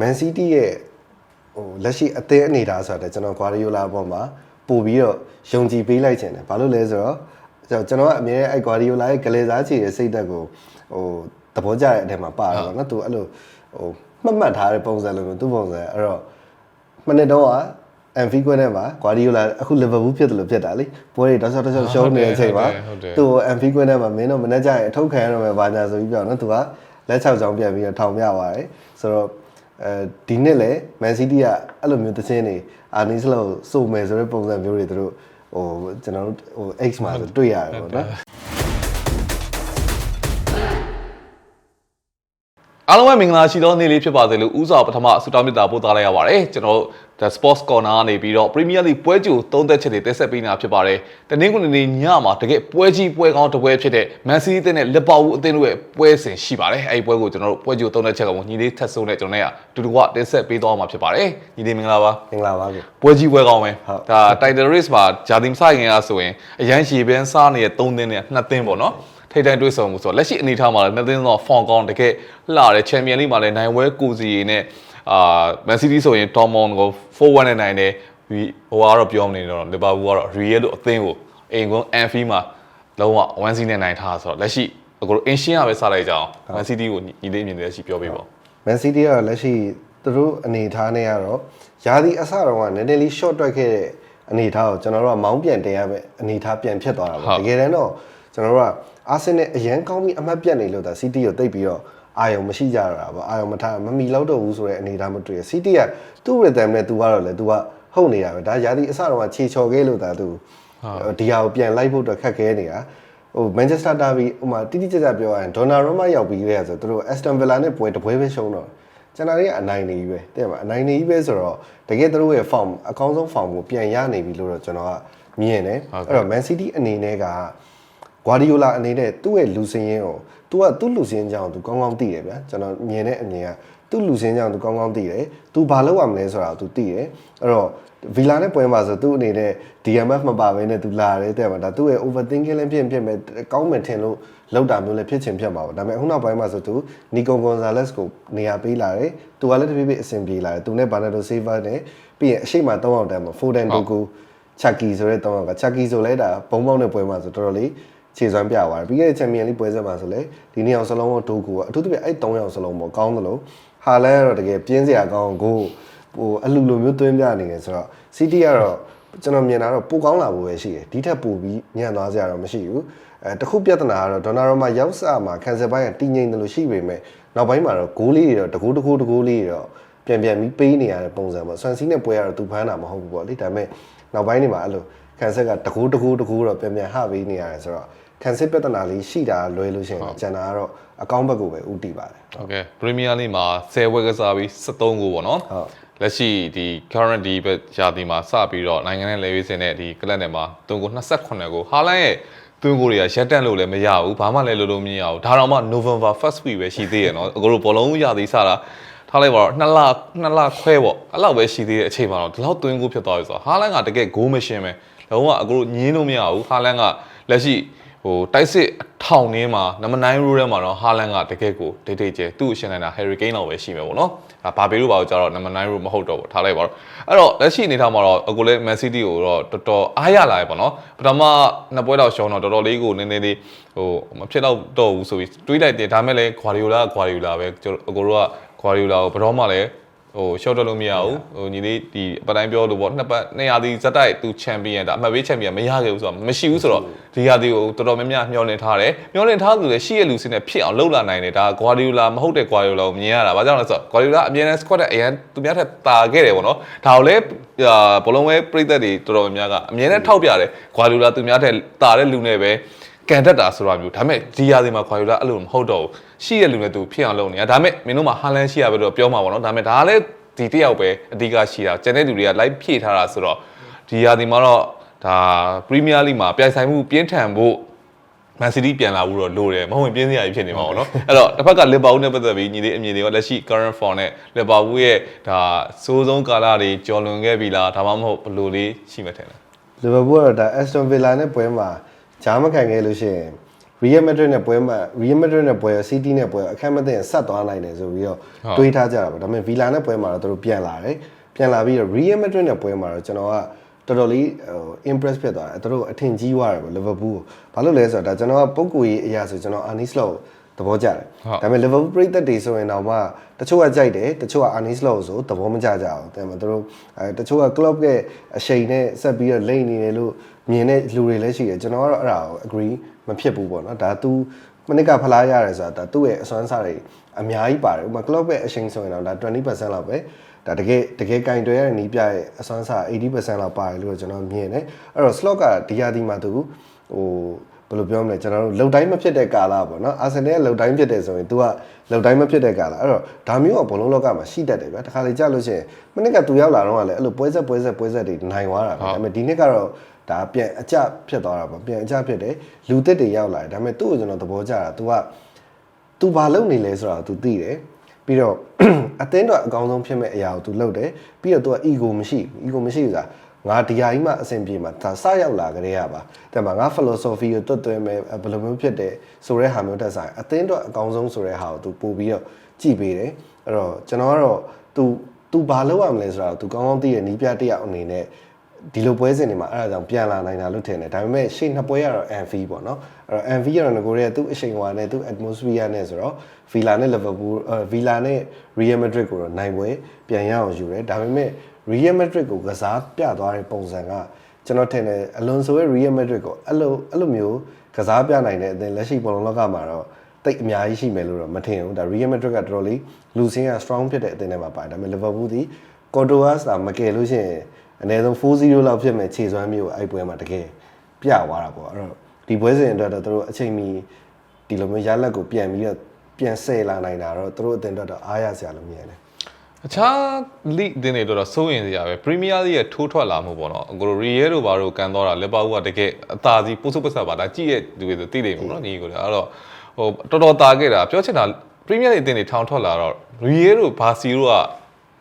Man City ရဲ့ဟိုလက်ရှိအသင်းအနေထားဆိုတာကျွန်တော် Guardiola ဘောမှာပို့ပြီးတော့ယုံကြည်ပေးလိုက်ခြင်းတယ်ဘာလို့လဲဆိုတော့ကျွန်တော်ကျွန်တော်ကအမြဲအဲ့ Guardiola ရဲ့ကလေးစားချီရဲ့စိတ်သက်ကိုဟိုသဘောကျတဲ့အထက်မှာပါတော့နော်သူအဲ့လိုဟိုမှတ်မှတ်ထားတဲ့ပုံစံလိုမျိုးသူ့ပုံစံအဲ့တော့မနေ့တော့ကအန်ဖီကွဲနဲ့မှာဂွာဒီယိုလာအခုလီဗာပူးဖြစ်တယ်လို့ဖြစ်တာလေပွဲတွေတောက်လျှောက်တောက်လျှောက်ရှုံးနေတဲ့အချိန်မှာဟုတ်တယ်သူ့အန်ဖီကွဲနဲ့မှာမင်းတို့မနေ့ကျရင်အထုတ်ခံရတော့မယ်ဘာညာဆိုပြီးပြောနော်သူကလက်ချောက်ချောင်းပြန်ပြီးတော့ထောင်ပြပါတယ်ဆိုတော့ အဲဒီနှစ်လေမန်စီးတီးကအဲ့လိုမျိုးသင်းနေအာနီစလို့စုံမယ်ဆိုတဲ့ပုံစံမျိုးတွေသူတို့ဟိုကျွန်တော်တို့ဟို X မှာဆိုတွေ့ရတယ်ပေါ့နော် အားလုံးပဲမင်္ဂလာရှိသောနေ့လေးဖြစ်ပါစေလို့ဥစွာပထမဆုတောင်းမေတ္တာပို့သလိုက်ရပါတယ်ကျွန်တော်တို့ The Sports Corner ကနေပြီးတော့ Premier League ပွဲကြိုသုံးသက်ချက်တွေတက်ဆက်ပေးနေတာဖြစ်ပါတယ်တနင်္ဂနွေနေ့ညမှာတကယ်ပွဲကြီးပွဲကောင်းတစ်ပွဲဖြစ်တဲ့ Man City အသင်းနဲ့ Liverpool အသင်းတို့ရဲ့ပွဲစဉ်ရှိပါတယ်အဲဒီပွဲကိုကျွန်တော်တို့ပွဲကြိုသုံးသက်ချက်ကညီလေးထက်ဆုံးနဲ့ကျွန်တော်တို့ကတူတူကတက်ဆက်ပေးသွားမှာဖြစ်ပါတယ်ညီလေးမင်္ဂလာပါမင်္ဂလာပါဗျပွဲကြီးပွဲကောင်းပဲဟုတ်ဒါ title race မှာဂျာတင်ဆိုင်ငင်အားဆိုရင်အရန်ရှည်ပန်းစားနေတဲ့3သင်းနဲ့2သင်းပေါ့နော် ထိတ်တန့်တွေ့ဆုံမှုဆိုတော့လက်ရှိအနေထားမှာလည်း2သင်းတော့ form ကောင်းတကယ်လှတယ် champion league မှာလည်းနိုင်ဝဲကိုစီနဲ့အာ Man City ဆိုရင် Dortmund ကို4-1နဲ့နိုင်တယ်ဒီဟိုကတော့ပြောမနေတော့ Liverpool ကတော့ Real တို့အသင်းကိုအိမ်ကွန်း Anfield မှာလုံးဝ1 0နဲ့နိုင်ထားဆိုတော့လက်ရှိအခုအင်ရှင်းရပဲစားလိုက်ကြအောင် Man City ကိုညီလေးမြင်တဲ့ရှိပြောပေးပါမန်စီးတီးကတော့လက်ရှိသူတို့အနေထားနဲ့ကတော့ယာဒီအစတော့ကနည်းနည်းလေး short တွက်ခဲ့တဲ့အနေထားကိုကျွန်တော်တို့ကမောင်းပြန်တင်ရမယ်အနေထားပြန်ဖြစ်သွားတာဟုပေါ့တ်တကယ်တမ်းတော့ကျွန်တော်တို့က အာဆင်နယ်အရန်ကောင်းပြီးအမှတ်ပြတ်နေလို့ဒါစီးတီးကိုတိတ်ပြီးတော့အာယုံမရှိကြတာပေါ့အာယုံမထားမမီလောက်တော့ဘူးဆိုတဲ့အနေအထားမတွေ့ရစီးတီးကသူ့ rhythm နဲ့သူကတော့လေသူကဟုတ်နေတာပဲဒါရာသီအစတော့ခြေချော်ခဲ့လို့ဒါသူဒီဟာကိုပြန်လိုက်ဖို့တော့ခက်ခဲနေတာဟို Manchester Derby ဟိုမှာတိတိကျကျပြောရရင် Donnarumma ရောက်ပြီးခဲ့ရဆိုသူတို့ Aston Villa နဲ့ပွဲတပွဲပဲရှုံးတော့ကျွန်တော်တွေကအနိုင်နေကြီးပဲတဲ့ပါအနိုင်နေကြီးပဲဆိုတော့တကယ်သူတို့ရဲ့ form အကောင်းဆုံး form ကိုပြန်ရနေပြီလို့တော့ကျွန်တော်ကမြင်တယ်အဲ့တော့ Man City အနေနဲ့က ဂွာဒီယိုလာအနေနဲ့သူ့ရဲ့လူစင်းရင်းကိုသူကသူ့လူစင်းကြောင့်သူကောင်းကောင်းသိတယ်ဗျာကျွန်တော်မြင်တဲ့အမြင်ကသူ့လူစင်းကြောင့်သူကောင်းကောင်းသိတယ်သူဘာလုပ်ရမလဲဆိုတာသူသိတယ်အဲ့တော့ဗီလာနဲ့ပွဲမှာဆိုသူ့အနေနဲ့ DMF မပါဘဲနဲ့သူလာရဲတဲ့မှာဒါသူ့ရဲ့ overthinking လည်းဖြစ်ဖြစ်မဲ့ကောင်းမှန်ထင်လို့လောက်တာမျိုးလည်းဖြစ်ချင်ဖြစ်မှာပေါ့ဒါပေမဲ့အခုနောက်ပိုင်းမှာဆိုသူနီကိုဂွန်ဇာလက်စ်ကိုနေရာပေးလာတယ်သူကလည်းတဖြည်းဖြည်းအဆင်ပြေလာတယ်သူနဲ့ဘာနာဒိုဆေးဗာနဲ့ပြီးရင်အရှိမ3အောင်တန်းမှာဖိုဒန်ဒိုကူချက်ကီဆိုတဲ့3အောင်ကချက်ကီဆိုလဲဒါဘုံပေါက်နဲ့ပွဲမှာဆိုတော်တော်လေး ခြေစွမ်းပြသွားတယ်ပြီးခဲ့တဲ့ချန်ပီယံလိပွဲစဉ်မှာဆိုလဲဒီနှစ်ယောက်စလုံးကဒိုကူကအထူးသဖြင့်အဲ့၃ယောက်စလုံးပေါ့ကောင်းသလိုဟာလဲကတော့တကယ်ပြင်းစရာကောင်းကိုဟိုအလူလိုမျိုးသွင်းပြနေတယ်ဆိုတော့စီးတီကတော့ကျွန်တော်မြင်တာတော့ပိုကောင်းလာဖို့ပဲရှိတယ်ဒီထက်ပိုပြီးညံ့သွားစရာတော့မရှိဘူးအဲတခုပြဿနာကတော့ဒေါနာရိုမာရောက်စမှာကန်ဆယ်ပိုင်းကတည်ငြိမ်တယ်လို့ရှိပေမဲ့နောက်ပိုင်းမှာတော့ဂိုးလေးတွေတော့တကူတကူတကူလေးတွေတော့ပြန်ပြန်ပြီးပေးနေရတဲ့ပုံစံပေါ့ဆွမ်စီနဲ့ပွဲကတော့သူဖမ်းတာမဟုတ်ဘူးပေါ့လေဒါပေမဲ့နောက်ပိုင်းတွေမှာအဲ့လိုကန်ဆက်ကတကူးတကူးတကူးတော့ပြန်ပြန်ဟပေးနေရတယ်ဆိုတော့ ခံစစ်ပြဿနာလေးရှိတာလွယ်လို့ရှိရင်ကျန်တာကတော့အကောင့်ဘက်ကိုပဲဥတီပါတယ်ဟုတ်ကဲ့ပရီးမီးယားလိမှာ10ဝက်ကစားပြီး73ကိုပေါ့နော်ဟုတ်လက်ရှိဒီ current ဒီဘက်ရာသီမှာစပြီးတော့နိုင်ငံနဲ့လေဝေးစင်တဲ့ဒီကလပ်နယ်မှာသွင်းကို28ကိုဟာလန်ရဲ့သွင်းကိုတွေကရက်တန့်လို့လည်းမရဘူးဘာမှလည်းလုပ်လို့မရဘူးဒါတော့မှ November first week ပဲရှိသေးရနော်အခုလိုဘောလုံးရာသီစတာထားလိုက်ပါတော့2လ2လခွဲပေါ့အဲ့လောက်ပဲရှိသေးတဲ့အချိန်မှာတော့ဒီလောက်သွင်းကိုဖြစ်သွားပြီဆိုတော့ဟာလန်ကတကယ်ဂိုးမရှင်းပဲလုံးဝအခုလိုညင်းလို့မရဘူးဟာလန်ကလက်ရှိ ဟိုတိုက်စစ်အထောင်နင်းမှာနံပါတ်9 rule ထဲမှာတော့ဟာလန်ကတကယ်ကိုဒိတ်ဒိတ်ကျဲသူ့ကိုရှင်းနိုင်တာ Harry Kane လောက်ပဲရှိမယ်ပေါ့နော်ဒါဘာပေလို့ပါတော့ကျတော့နံပါတ်9 rule မဟုတ်တော့ဘူးထားလိုက်ပါတော့အဲ့တော့လက်ရှိအနေထားမှာတော့အကိုလည်း Man City ကိုတော့တော်တော်အားရလာရပေါ့နော်ပထမနှစ်ပွဲတော့ရှုံးတော့တော်တော်လေးကိုနည်းနည်းလေးဟိုမဖြစ်တော့တော့ဘူးဆိုပြီးတွေးလိုက်တယ်ဒါမဲ့လည်း Guardiola Guardiola ပဲကျွန်တော်အကိုတို့က Guardiola ကိုဘယ်တော့မှလည်း ဟို short တက်လို့မရဘူးဟိုညီလေးဒီအပတိုင်းပြောလို့ပေါ့နှစ်ပတ်နှစ်ရာသီဇက်တိုက်သူချန်ပီယံဒါအမှတ်ပေးချန်ပီယံမရခဲ့ဘူးဆိုတော့မရှိဘူးဆိုတော့ဒီရာသီကိုတော်တော်များများမျှော်လင့်ထားတယ်မျှော်လင့်ထားသူလည်းရှိရလူစင်းနဲ့ဖြစ်အောင်လှုပ်လာနိုင်တယ်ဒါ Guardiola မဟုတ်တဲ့ Guardiola ကိုမြင်ရတာဘာကြောင့်လဲဆိုတော့ Guardiola အမြဲတမ်း squad တဲ့အရင်သူများထက်တာခဲ့တယ်ပေါ့နော်ဒါကိုလည်းဘလုံးဝဲပြိသက်တွေတော်တော်များများကအမြဲတမ်းထောက်ပြတယ် Guardiola သူများထက်တာတဲ့လူနဲ့ပဲကန်တက်တာဆိုတာမျိုးဒါပေမဲ့ဒီရာသီမှာ Guardiola အဲ့လိုမဟုတ်တော့ဘူး ရှိရလူနဲ့သူဖြစ်အောင်လုပ်နေတာဒါပေမဲ့မင်းတို့မှာဟာလန်ရှိရပဲတော့ပြောမှာပေါ့နော်ဒါပေမဲ့ဒါကလည်းဒီတယောက်ပဲအဓိကရှိတာကျန်တဲ့လူတွေက live ဖြည့်ထားတာဆိုတော့ဒီရာသီမှာတော့ဒါ Premier League မှာပြိုင်ဆိုင်မှုပြင်းထန်ဖို့ Man City ပြန်လာဘူးတော့လိုတယ်မဟုတ်ရင်ပြင်းစရာကြီးဖြစ်နေမှာပေါ့နော်အဲ့တော့တစ်ဖက်က Liverpool နဲ့ပတ်သက်ပြီးညီလေးအမြင်တွေရောလက်ရှိ current form နဲ့ Liverpool ရဲ့ဒါစိုးဆုံးကာလတွေကျော်လွန်ခဲ့ပြီလားဒါမှမဟုတ်ဘယ်လိုလေးရှိမှထင်လဲလီဗာပူးကတော့ဒါ Aston Villa နဲ့ပွဲမှာဂျားမခံခဲ့လို့ရှိရင် Real Madrid နဲ့ပွဲမှာ Real Madrid နဲ့ပွဲ City နဲ့ပွဲအခက်မသိရင်ဆက်သွားနိုင်တယ်ဆိုပြီးတော့တွေးထားကြတာပေါ့ဒါပေမဲ့ Villa နဲ့ပွဲမှာတော့သူတို့ပြန်လာတယ်ပြန်လာပြီးတော့ Real Madrid နဲ့ပွဲမှာတော့ကျွန်တော်ကတော်တော်လေးဟို impress ဖြစ်သွားတယ်သူတို့အထင်ကြီးသွားတယ်ပေါ့ Liverpool ကိုဘာလို့လဲဆိုတော့ဒါကျွန်တော်ကပုံကူရေးအရာဆိုကျွန်တော် Arne Slot သဘောကျတယ်ဒါပေမဲ့ Liverpool ပြည်သက်တွေဆိုရင်တော့မှတချို့ကကြိုက်တယ်တချို့က Arne Slot ဆိုသဘောမကျကြအောင်တဲ့မှာသူတို့အဲတချို့က club ရဲ့အရှိန်နဲ့ဆက်ပြီးတော့လိမ့်နေတယ်လို့မြင်တဲ့လူတွေလည်းရှိတယ်ကျွန်တော်ကတော့အဲ့ဒါကို agree မဖြစ်ဘူးပေါ့နော်ဒါ तू မနစ်ကဖလားရတယ်ဆိုတာဒါသူ့ရဲ့အစွမ်းစားတွေအများကြီးပါတယ်ဥပမာ club ရဲ့အရှိန်ဆိုရင်တော့ဒါ20%လောက်ပဲဒါတကယ်တကယ်ကင်တွယ်ရတဲ့နီးပြရဲ့အစွမ်းစား80%လောက်ပါတယ်လို့ကျွန်တော်မြင်တယ်အဲ့တော့ slot ကဒီယာဒီမှာသူဟိုဘယ်လိုပြောမလဲကျွန်တော်တို့လုံတိုင်းမဖြစ်တဲ့ကာလပေါ့နော်အာဆင်နယ်ကလုံတိုင်းဖြစ်တယ်ဆိုရင် तू ကလုံတိုင်းမဖြစ်တဲ့ကာလအဲ့တော့ဒါမျိုးကဘလုံးလောကမှာရှိတတ်တယ်ဗျာတခါလေကြာလို့ရှိရင်မနစ်ကသူရောက်လာတော့ကလည်းအဲ့လိုပွဲဆက်ပွဲဆက်ပွဲဆက်တွေနိုင်သွားတာပဲဒါပေမဲ့ဒီနှစ်ကတော့ ဒါပြန်အကြဖြစ်သွားတာပေါ့ပြန်အကြဖြစ်တယ်လူသစ်တွေရောက်လာတယ်ဒါပေမဲ့သူ့ကိုကျွန်တော်သဘောကျတာ तू က तू ဘာလုပ်နေလဲဆိုတာ तू သိတယ်ပြီးတော့ အသင်းတော့အကောင်းဆုံးဖြစ်မဲ့အရာကို तू လုပ်တယ်ပြီးတော့ तू က ego မရှိဘူး ego မရှိဘူးဆိုတာငါဒီဟာကြီးမှအဆင်ပြေမှာဒါစရောက်လာကြတဲ့ရပါတဲ့မှာငါ philosophy ကိုတွတ်သွင်းမယ်ဘယ်လိုမျိုးဖြစ်တယ်ဆိုတဲ့ဟာမျိုးတက်ဆိုင်အသင်းတော့အကောင်းဆုံးဆိုတဲ့ဟာကို तू ပို့ပြီးတော့ကြည့်ပေးတယ်အဲ့တော့ကျွန်တော်ကတော့ तू तू ဘာလုပ်ရမလဲဆိုတာကို तू ကောင်းကောင်းသိတဲ့နီးပြတစ်ယောက်အနေနဲ့ ဒီလိုပွဲစဉ်တွေမှာအဲ့ဒါကြောင့်ပြန်လာနိုင်တာလို့ထင်တယ်ဒါပေမဲ့ရှေ့နှစ်ပွဲကတော့ MV ပေါ့နော်အဲ့တော့ MV ကတော့ငကိုရဲသူ့အချိန်ဝါနဲ့သူ့ atmosphere နဲ့ဆိုတော့ Villa နဲ့ Liverpool အဲ Villa နဲ့ Real Madrid ကိုတော့နိုင်ပွဲပြန်ရအောင်ယူတယ်ဒါပေမဲ့ Real Madrid ကိုကစားပြသွားတဲ့ပုံစံကကျွန်တော်ထင်တယ်အလွန်ဆိုရဲ့ Real Madrid ကိုအဲ့လိုအဲ့လိုမျိုးကစားပြနိုင်တဲ့အသင်းလက်ရှိပုံလုံးလောကမှာတော့တိတ်အများကြီးရှိမယ်လို့တော့မထင်ဘူးဒါ Real Madrid ကတော်တော်လေးလူစင်းက strong ဖြစ်တဲ့အသင်းတွေမှာပါတယ်ဒါပေမဲ့ Liverpool ဒီ Courtois ကမကယ်လို့ရှိရင် အနည်းဆုံး4-0လောက်ဖြစ်မဲ့ခြေစွမ်းမျိုးကိုအဲ့ပွဲမှာတကယ်ပြသွားတာပေါ့အဲ့တော့ဒီပွဲစဉ်အတွက်တော့သူတို့အချိန်မီဒီလိုမျိုးရလက်ကိုပြန်ပြီးတော့ပြန်ဆယ်လာနိုင်တာတော့သူတို့အသင်းအတွက်တော့အားရစရာလို့မြင်တယ်အခြား league တင်းတွေတော့တော့စိုးရင်စရာပဲ Premier League ရဲ့ထိုးထွက်လာမှုပေါ့နော်အကို Real တို့ဘာတို့ကန်တော့တာလက်ပါဦးကတကယ်အသာစီပုစုပဆက်ပါဒါကြည့်ရဲ့သူတွေဆိုသိတယ်ပေါ့နော်ညီကိုလည်းအဲ့တော့ဟိုတော်တော်တာခဲ့တာပြောချင်တာ Premier League တင်းတွေထောင်ထွက်လာတော့ Real တို့ဘာစီတို့က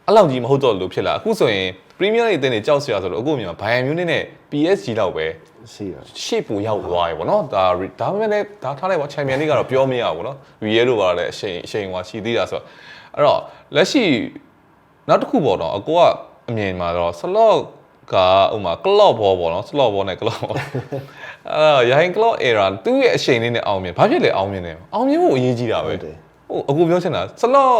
အဲ့လောက်ကြီးမဟုတ်တော့လို့ဖြစ်လာအခုဆိုရင် Premier League တင်းတွေကြောက်စရာဆိုတော့အခုမြန်မာ Bayern Munich နဲ့ PSG လောက်ပဲရှိတယ်ရှေ့ပူရောက်သွားပြီပေါ့နော်ဒါဒါပေမဲ့လည်းဒါထားလိုက်ပါချန်ပီယံလိကတော့ပြောမရဘူးပေါ့နော်ရီရဲတို့ပါလည်းအချိန်အချိန်ဟွာရှိသေးတာဆိုတော့အဲ့တော့လက်ရှိနောက်တစ်ခုပေါ့နော်အကိုကအမြင်မှာတော့ဆလော့ကဥမာကလော့ဘောပေါ့နော်ဆလော့ဘောနဲ့ကလော့ဘောအဲ့တော့ရိုင်းကလော့ era သူ့ရဲ့အချိန်လေးနဲ့အောင်မြင်ဘာဖြစ်လဲအောင်မြင်တယ်အောင်မြင်ဖို့အရေးကြီးတာပဲဟုတ်တယ်ဟိုအခုပြောချင်တာဆလော့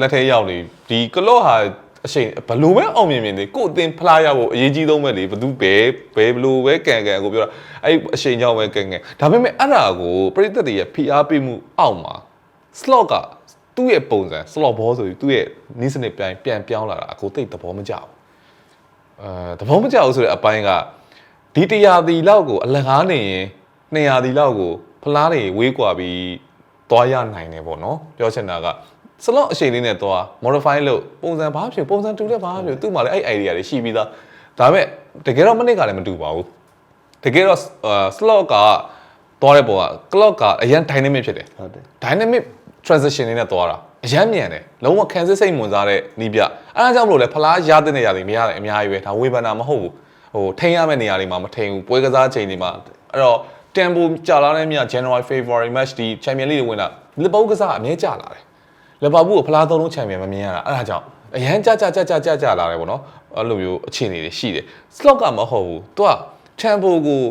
လက်ထဲရောက်နေဒီကလော့ဟာ အချိန်ဘလို့ပဲအောင်မြင်မြင်နေကို့အတင်ဖလားရဖို့အရေးကြီးဆုံးပဲလေဘသူဘဲဘဲဘလို့ပဲကန်ကန်အခုပြောတာအဲ့အချိန်ကြောင့်ပဲကန်ကန်ဒါပေမဲ့အဲ့ဒါကိုပရိသတ်တွေရဲ့ဖိအားပေးမှုအောက်မှာ slot ကသူ့ရဲ့ပုံစံ slot ဘောဆိုပြီးသူ့ရဲ့နီးစနစ်ပြန်ပြန်ပြောင်းလာတာအခုသိပ်သဘောမကျဘူးအဲသဘောမကျဘူးဆိုတဲ့အပိုင်းကဒီတရားဒီလောက်ကိုအလကားနေရင်200ဒီလောက်ကိုဖလားတွေဝေးกว่าပြီးသွားရနိုင်တယ်ပေါ့နော်ပြောချင်တာက slot အချိန်လေးနဲ့သွား modify လုပ်ပုံစံဘာဖြစ်ပုံစံတူတဲ့ဘာဖြစ်သူ့မှာလည်းအဲ့ idea တွေရှိပြီးသားဒါပေမဲ့တကယ်တော့မနစ်ကလည်းမတူပါဘူးတကယ်တော့ slot ကသွားတဲ့ပုံက clock ကအရင် dynamic ဖြစ်တယ်ဟုတ်တယ် dynamic transition တွေနဲ့သွားတာအရမ်းမြန်တယ်လုံးဝခံစစ်စိတ်ဝင်စားတဲ့နီးပြအဲဒါကြောင့်မလို့လဲဖလားရတဲ့နေရာတွေမရတယ်အများကြီးပဲဒါဝေဖန်တာမဟုတ်ဘူးဟိုထိန်းရမယ့်နေရာတွေမှာမထိန်းဘူးပွဲကစားချိန်တွေမှာအဲ့တော့ tempo ကြာလာတဲ့မြ January February match ဒီ Champions League တွေဝင်တာလီဗာပူးကစားအမြဲကြာလာတယ် လီဗာပူးကိုဖလားသုံးလုံး Champion မမြင်ရတာအဲ့ဒါကြောင့်အရန်ကြာကြာကြာကြာကြာကြာလာတယ်ပေါ့နော်အဲ့လိုမျိုးအခြေအနေတွေရှိတယ် slot ကမဟုတ်ဘူးသူက tempo ကို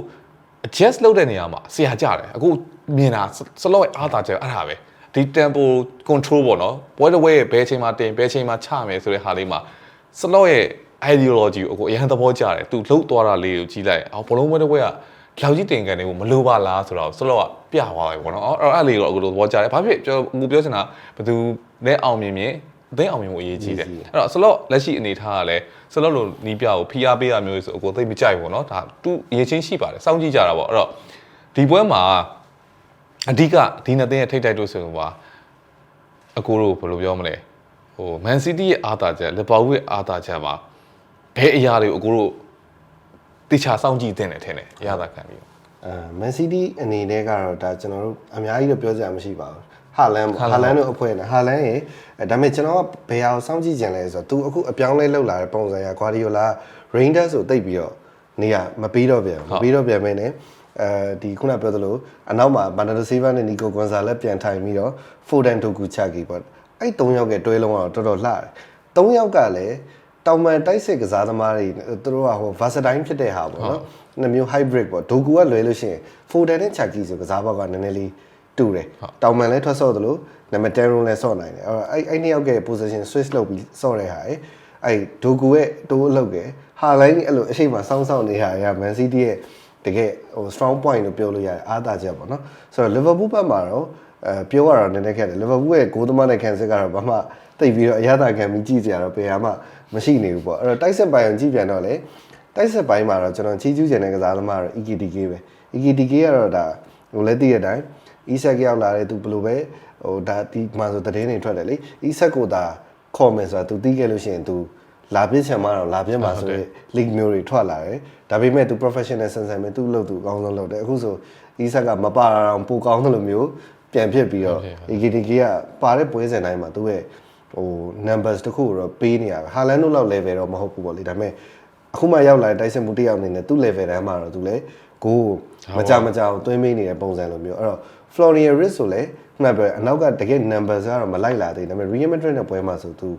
adjust လုပ်တဲ့နေရာမှာဆရာကြတယ်အခုမြင်တာ slot ရဲ့အားသာချက်အဲ့ဒါပဲဒီ tempo control ပေါ့နော်ပွဲတစ်ပွဲရဲ့ဘယ်ချိန်မှာတင်ဘယ်ချိန်မှာချမယ်ဆိုတဲ့ဟာလေးမှာ slot ရဲ့ ideology ကိုအခုအရင်သဘောကျတယ်သူလှုပ်သွားတာလေးကိုကြီးလိုက်အော်ဘလုံးပွဲတစ်ပွဲက လောက်ကြီးတင်ကန်နေကိုမလိုပါလားဆိုတော့ slot ကပြသွားတယ်ပေါ့နော်အဲ့အဲ့လေးတော့အခုလိုသဘောကျတယ်ဘာဖြစ်ပြောအခုပြောချင်တာဘယ်သူနဲ့အောင်မြင်မြင်အသိအောင်မြင်ဖို့အရေးကြီးတယ်အဲ့တော့ slot လက်ရှိအနေထားကလည်း slot လို့နီးပြကိုဖိအားပေးရမျိုးဆိုအကိုသိပ်မကြိုက်ဘူးเนาะဒါသူအရေးချင်းရှိပါတယ်စောင့်ကြည့်ကြတာပေါ့အဲ့တော့ဒီပွဲမှာအဓိကဒီနှစ်သင်းရဲ့ထိတ်တိုက်တို့ဆိုရင်ပါအကိုတို့ဘယ်လိုပြောမလဲဟို Man City ရဲ့အားသာချက်လီဗာပူးရဲ့အားသာချက်မှာဘယ်အရာတွေကိုအကိုတို့ တိချာစောင့်ကြည့်တင်တယ်ထင်တယ်ရတာခံပြီးတော့အဲမန်စီးတီးအနေနဲ့ကတော့ဒါကျွန်တော်တို့အများကြီးတော့ပြောစရာမရှိပါဘူးဟာလန်ပေါ့ဟာလန်တို့အဖွဲ့နဲ့ဟာလန်ရေအဲဒါပေမဲ့ကျွန်တော်ကဘယ်ဟာကိုစောင့်ကြည့်ကြင်လဲဆိုတော့ तू အခုအပြောင်းလဲလောက်လာတဲ့ပုံစံရ Guardiola Rangers ဆိုတိတ်ပြီးတော့နေရမပေးတော့ပြန်မပေးတော့ပြန်မင်းနဲ့အဲဒီခုနပြောသလိုအနောက်မှာဘန်နာဒိုဆီဗာနဲ့နီကိုကွန်ဆာလက်ပြန်ထိုင်ပြီးတော့ဖိုဒန်တိုကူချာကီပေါ့အဲ့၃ယောက်ကတွဲလုံးကတော့တော်တော်လှတယ်၃ယောက်ကလည်း တောင်ပန်တိုက်စစ်ကစားသမားတွေသူတို့ကဟို versatile ဖြစ်တဲ့ဟာပေါ့နော်နှစ်မျိုး hybrid ပေါ့ဒိုကူကလွယ်လို့ရှိရင်ဖိုဒန်နဲ့ချာကီဆိုကစားဘောက်ကနည်းနည်းလေးတူတယ်တောင်ပန်လည်းထွက်ဆော့သလိုနံပါတ်10 room လည်းဆော့နိုင်တယ်အဲ့တော့အဲ့အဲ့နှစ်ယောက်က position switch လုပ်ပြီးဆော့တဲ့ဟာအဲ့အဲ့ဒိုကူရဲ့တိုးအလုပ်ကဟာလိုင်းအဲ့လိုအရှိမစောင်းစောင်းနေတာရ Man City ရဲ့တကယ်ဟို strong point လို့ပြောလို့ရတယ်အားသာချက်ပေါ့နော်ဆိုတော့ Liverpool ဘက်မှာတော့ အဲပြောရတော့နည်းနည်းခက်တယ် Liverpool ရဲ့ဂိုးသမားနဲ့ခံစစ်ကတော့ဘာမှတိတ်ပြီးတော့အရသာခံပြီးကြည့်ကြရတော့ပေရမှမရှိနေဘူးပေါ့အဲ့တော့တိုက်စစ်ပိုင်းကိုကြည့်ပြန်တော့လေတိုက်စစ်ပိုင်းမှာတော့ကျွန်တော်ချီးကျူးချင်တဲ့ကစားသမားကတော့ EKTK ပဲ EKTK ကတော့ဒါဟိုလက်တည့်တဲ့အတိုင်း Isak ရောက်လာတဲ့သူဘယ်လိုပဲဟိုဒါဒီမှာဆိုသတင်းတွေထွက်တယ်လေ Isak ကိုဒါခေါ်မယ်ဆိုတာ तू တီးခဲ့လို့ရှိရင် तू လာပြစ်ချင်မှတော့လာပြစ်မှာဆိုရင် league မျိုးတွေထွက်လာတယ်ဒါပေမဲ့ तू professional ဆန်ဆန်ပဲ तू လုပ် तू အကောင်းဆုံးလုပ်တယ်အခုဆို Isak ကမပါအောင်ပိုကောင်းတယ်လို့မျိုး ပြန်ဖြစ်ပြီးတော့ EKTK ကပါတဲ့ပွဲစဉ်တိုင်းမှာသူ့ရဲ့ဟို numbers တခုကိုတော့ပေးနေရပဲဟာလန်တို့လောက် level တော့မဟုတ်ဘူးပေါ့လေဒါပေမဲ့အခုမှရောက်လာတဲ့တိုက်စစ်မှုတစ်ယောက်အနေနဲ့သူ့ level တန်းမှာတော့သူလည်းကိုယ်မကြမကြအောင်သွင်းပေးနေတဲ့ပုံစံလိုမျိုးအဲ့တော့ Florian Riz ဆိုလည်းခုနကပြောအနောက်ကတကယ် numbers ကတော့မလိုက်လာသေးဘူးဒါပေမဲ့ Real Madrid နဲ့ပွဲမှာဆိုသူ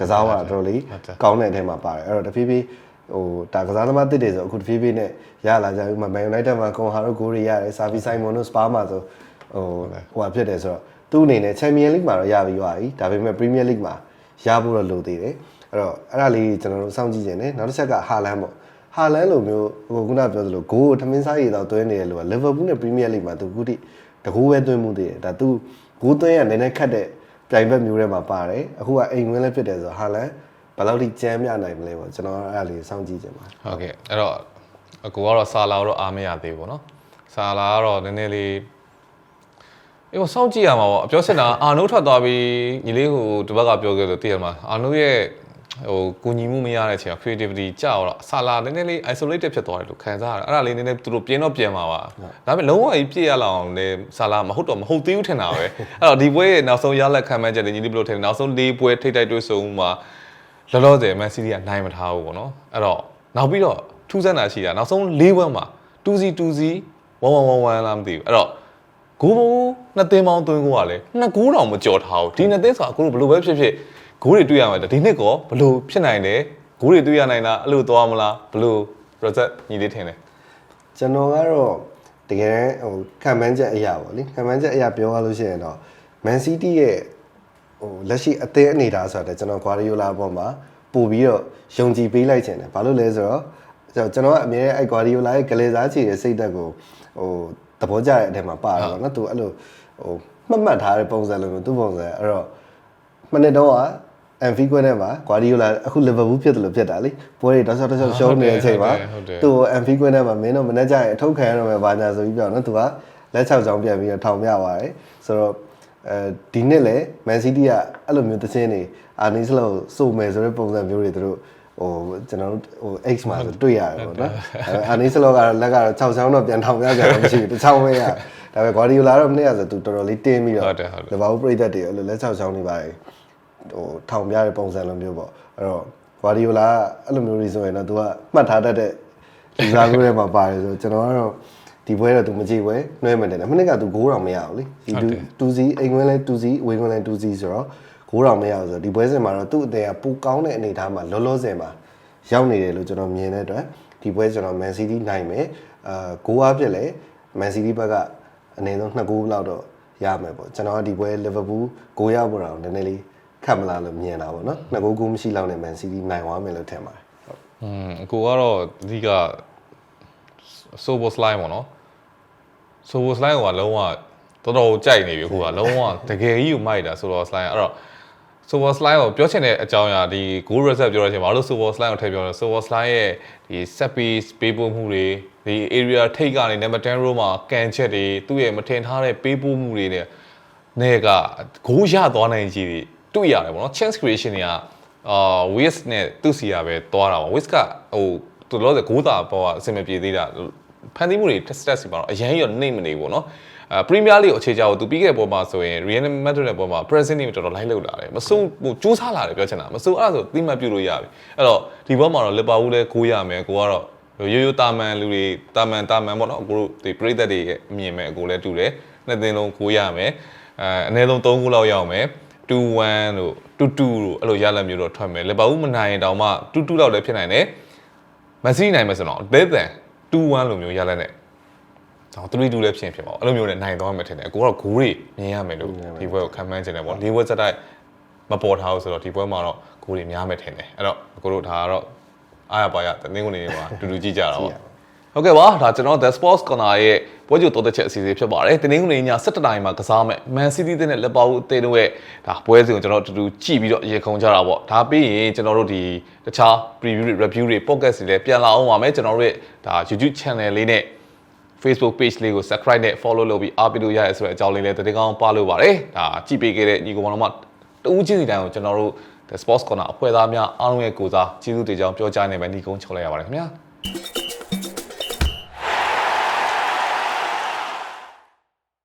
ကစားရတာတော်တော်လေးကောင်းတဲ့အထဲမှာပါတယ်အဲ့တော့တဖြည်းဖြည်းဟိုဒါကစားသမားတစ်တွေဆိုအခုတဖြည်းဖြည်းနဲ့ရလာကြပြီမှာ Man United မှာကွန်ဟာတို့ဂိုးတွေရတယ်စာဗီဆိုင်မွန်တို့စပါမှာဆို ဟိုဟိုဟာဖြစ်တယ်ဆိုတော့သူ့အနေနဲ့ Champions League မှာတော့ရပြီးသွားပြီဒါပေမဲ့ Premier League မှာရဖို့တော့လိုသေးတယ်အဲ့တော့အဲ့ဒါလေးကျွန်တော်တို့စောင့်ကြည့်ခြင်းနဲ့နောက်တစ်ချက်ကဟာလန်ပေါ့ဟာလန်လိုမျိုးဟိုခုနပြောသလိုဂိုးကိုထမင်းစားရည်တော့သွင်းနေတယ်လို့ကလီဗာပူးနဲ့ Premier League မှာသူခုထိတကူပဲသွင်းမှုသေးတယ်ဒါသူဂိုးသွင်းရနည်းနည်းခတ်တဲ့ပြိုင်ဘက်မျိုးထဲမှာပါတယ်အခုကအိမ်ဝင်လည်းဖြစ်တယ်ဆိုတော့ဟာလန်ဘယ်လောက်ထိကြမ်းမြနိုင်မလဲပေါ့ကျွန်တော်အဲ့ဒါလေးစောင့်ကြည့်ခြင်းပါဟုတ်ကဲ့အဲ့တော့အကူကတော့ဆာလာတော့အားမရသေးဘူးပေါ့နော်ဆာလာကတော့နည်းနည်းလေး အေးပေါ့စောင့်ကြည့်ရမှာပေါ့အပြောစစ်တာအာနိုးထွက်သွားပြီးညီလေးဟိုဒီဘက်ကပြောခဲ့လို့သိရမှာအာနိုးရဲ့ဟိုကိုညီမှုမရတဲ့အချိန်က creativity ကြောက်တော့ဆာလာနည်းနည်းလေး isolated ဖြစ်သွားတယ်လို့ခံစားရတယ်အဲ့ဒါလေးနည်းနည်းသူတို့ပြင်းတော့ပြန်มาပါဒါပေမဲ့လုံးဝကြီးပြည့်ရလောက်အောင်လေဆာလာမဟုတ်တော့မဟုတ်သေးဘူးထင်တာပဲအဲ့တော့ဒီပွဲရဲ့နောက်ဆုံးရလက်ခံမှန်းချက်တွေညီလေးဘယ်လိုထင်လဲနောက်ဆုံး၄ပွဲထိတိုက်တွေ့ဆုံမှာလောလောဆယ် Man City ကနိုင်မထားဘူးပေါ့နော်အဲ့တော့နောက်ပြီးတော့ထူးဆန်းတာရှိတာနောက်ဆုံး၄ဘွဲမှာ 2C 2C 1111လားမသိဘူးအဲ့တော့ ဂိုးဘုံနှစ်သင်းပေါင်းသွင်းကိုကလည်းနှစ်ဂိုးတောင်မကြော်ထားဘူးဒီနှစ်သင်းဆိုတာအခုဘယ်လိုပဲဖြစ်ဖြစ်ဂိုးတွေတွေ့ရမှာဒီနှစ်ကောဘယ်လိုဖြစ်နိုင်တယ်ဂိုးတွေတွေ့ရနိုင်လားအဲ့လိုသွားမလားဘယ်လို result ညီလေးထင်တယ်ကျွန်တော်ကတော့တကယ်ဟိုခံမှန်းချက်အရာပေါ့လေခံမှန်းချက်အရာပြောရလို့ရှိရင်တော့ Man City ရဲ့ဟိုလက်ရှိအသင်းအနေထားဆိုတော့ကျွန်တော် Guardiola ဘောမှာပို့ပြီးတော့ယုံကြည်ပေးလိုက်ခြင်းတယ်ဘာလို့လဲဆိုတော့ကျွန်တော်ကအမြဲအဲ့ Guardiola ရဲ့ကလေးစားချီရဲ့စိတ်သက်ကိုဟို သဘောကျတဲ့အထက်မှာပါတော့နော်သူအဲ့လိုဟိုမှတ်မှတ်ထားတဲ့ပုံစံလိုမျိုးသူ့ပုံစံအဲ့တော့မနေ့တော့ကအန်ဖီကွဲထဲမှာဂွာဒီယိုလာအခုလီဗာပူးဖြစ်တယ်လို့ဖြစ်တာလေပွဲတွေတောက်လျှောက်တောက်လျှောက်ရှုံးနေတဲ့အချိန်မှာသူ့အန်ဖီကွဲထဲမှာမင်းတို့မနေ့ကျရင်အထုတ်ခံရတော့မယ်ဘာညာဆိုပြီးပြောနော်သူကလက်ချောက်ချောင်းပြန်ပြီးတော့ထောင်ပြပါတယ်ဆိုတော့အဲဒီနှစ်လေမန်စီးတီးကအဲ့လိုမျိုးတခြင်းနေအာနီစလို့စုမယ်ဆိုတဲ့ပုံစံမျိုးတွေသူတို့ ဟိုကျွန်တော်တို့ဟို X မှာဆိုတွေ့ရတယ်ပေါ့နော်အာနီစလော့ကတော့လက်ကတော့6ချောင်းတော့ပြန်ထောင်ပြကြတော့မရှိဘူးတစ်ချောင်းပဲရဒါပေမဲ့ဂွာဒီယိုလာတော့မနေ့ကဆိုသူတော်တော်လေးတင်းပြီးတော့လီဗာပူးပြည်သက်တွေအဲ့လိုလက်6ချောင်းနေပါတယ်ဟိုထောင်ပြတဲ့ပုံစံလိုမျိုးပေါ့အဲ့တော့ဂွာဒီယိုလာအဲ့လိုမျိုးတွေဆိုရင်တော့သူကမှတ်ထားတတ်တဲ့လူစားမျိုးတွေမှာပါတယ်ဆိုကျွန်တော်ကတော့ဒီပွဲတော့သူမကြည့်ပွဲနှွဲမှတယ်မနေ့ကသူဂိုးတော့မရဘူးလေဒီ2 2စီအိမ်ကွင်းလဲ2စီဝေကွင်းလဲ2စီဆိုတော့ ဂိုးတောင်မရဘူးဆိုတော့ဒီပွဲစဉ်မှာတော့သူ့အသေးကပူကောင်းတဲ့အနေအထားမှာလောလောဆယ်မှာရောက်နေတယ်လို့ကျွန်တော်မြင်တဲ့အတွက်ဒီပွဲကျွန်တော် Man City နိုင်မယ်အာဂိုးအားဖြစ်လဲ Man City ဘက်ကအနည်းဆုံး2ဂိုးလောက်တော့ရမယ်ပေါ့ကျွန်တော်ကဒီပွဲ Liverpool ဂိုးရဖို့တော့နည်းနည်းလေးခတ်မလားလို့မြင်တာပေါ့နော်2ဂိုးဂိုးမရှိလောက်နဲ့ Man City နိုင်သွားမယ်လို့ထင်ပါတယ်ဟုတ်อืมအကူကတော့အဓိက sobo slide ပေါ့နော် sobo slide ကလုံးဝတော်တော်ကြိုက်နေပြီအခုကလုံးဝတကယ်ကြီးကိုမိုက်တာ sobo slide အဲ့တော့ silver slide ကိုပြောချင်တဲ့အကြောင်းအရာဒီ goal reset ပြောတဲ့အချိန်မှာလို့ silver slide ကိုထည့်ပြောတယ် silver slide ရဲ့ဒီ set piece ပေးပို့မှုတွေဒီ area ထိတ်ကနေ number 10 row မှာကန်ချက်တွေသူ့ရဲ့မထင်ထားတဲ့ပေးပို့မှုတွေနဲ့နဲ့က goal ရသွားနိုင်ကြီးတွေ့ရတယ်ပေါ့နော် chance creation တွေကအာ waste နဲ့သူ့စီရပဲသွားတာပေါ့ waste ကဟိုသူလို့ဆို goal တာပေါ့အဆင်မပြေသေးတာဖန်တီးမှုတွေ test test စီပါတော့အရင်ရောနှိမ့်မနေဘူးပေါ့နော် ပရီးမီးယားလိအခြေချကိုသူပြီးခဲ့တဲ့ပေါ်မှာဆိုရင် Real Madrid ရဲ့ပေါ်မှာ present နေတော်တော်လိုက်လောက်လာတယ်မစိုးဟိုစူးစမ်းလာတယ်ပြောချင်တာမစိုးအဲ့ဒါဆိုသိမှတ်ပြုလို့ရပြီအဲ့တော့ဒီဘောမှာတော့ Liverpool လည်းဂိုးရမယ်ကိုကတော့ရိုးရိုးတာမန်လူတွေတာမန်တာမန်ပေါ့နော်ကိုတို့ဒီပရိသတ်တွေရဲ့အမြင်မဲ့အကိုလည်းတူတယ်နှစ်သင်းလုံးကိုရမယ်အဲအနည်းဆုံး3ခုလောက်ရအောင်မယ်2-1တို့2-2တို့အဲ့လိုရလမျိုးတော့ထွက်မယ်လီဗာပူးမနိုင်ရင်တောင်မှ2-2လောက်လည်းဖြစ်နိုင်တယ်မက်ဆီနိုင်မယ်ဆိုတော့ဘဲတန်2-1လိုမျိုးရလက်နဲ့ တော့3-2လည်းဖြစ်ရင်ဖြစ်ပါဘူးအဲ့လိုမျိုးနဲ့နိုင်သွားမှထင်တယ်အကိုကတော့ဂိုးတွေမြင်ရမယ်လို့ဒီဘွဲကိုခံမှန်းချင်တယ်ပေါ့လေးဝက်စက်တိုက်မပေါ်ထားဘူးဆိုတော့ဒီဘွဲမှာတော့ဂိုးတွေများမယ်ထင်တယ်အဲ့တော့အကိုတို့ဒါကတော့အားရပါရတင်းကုန်နေနေမှာတူတူကြည့်ကြတာပေါ့ဟုတ်ကဲ့ပါဒါကျွန်တော် The Sports Corner ရဲ့ပွဲကြိုတော်တဲ့ချက်အစီအစဉ်ဖြစ်ပါတယ်တင်းင်းကုန်နေည7နာရီမှာကစားမယ် Man City တဲ့နဲ့လက်ပါဦးအသင်းတို့ရဲ့ဒါပွဲစဉ်ကိုကျွန်တော်တူတူကြည့်ပြီးတော့ရေခုံကြတာပေါ့ဒါပြီးရင်ကျွန်တော်တို့ဒီတခြား preview တွေ review တွေ podcast တွေလည်းပြန်လာအောင်ပါမယ်ကျွန်တော်တို့ရဲ့ဒါ YouTube channel လေးနဲ့ Facebook page လေးကို subscribe နဲ့ follow လုပ်ပြီးအားပေးလို့ရရဲဆိုတဲ့အကြောင်းလေးလည်းတည်ကောင်းပါလို့ပါတယ်ဒါကြည့်ပေးခဲ့တဲ့ညီကောင်တော်မတူးချင်းစီတိုင်းကိုကျွန်တော်တို့ The Sports Corner အဖွဲ့သားများအားလုံးရဲ့ကိုစားကျေးဇူးတင်ကြောင်းပြောကြားနေမယ်ညီကုန်းချုပ်လိုက်ရပါတယ်ခင်ဗျာ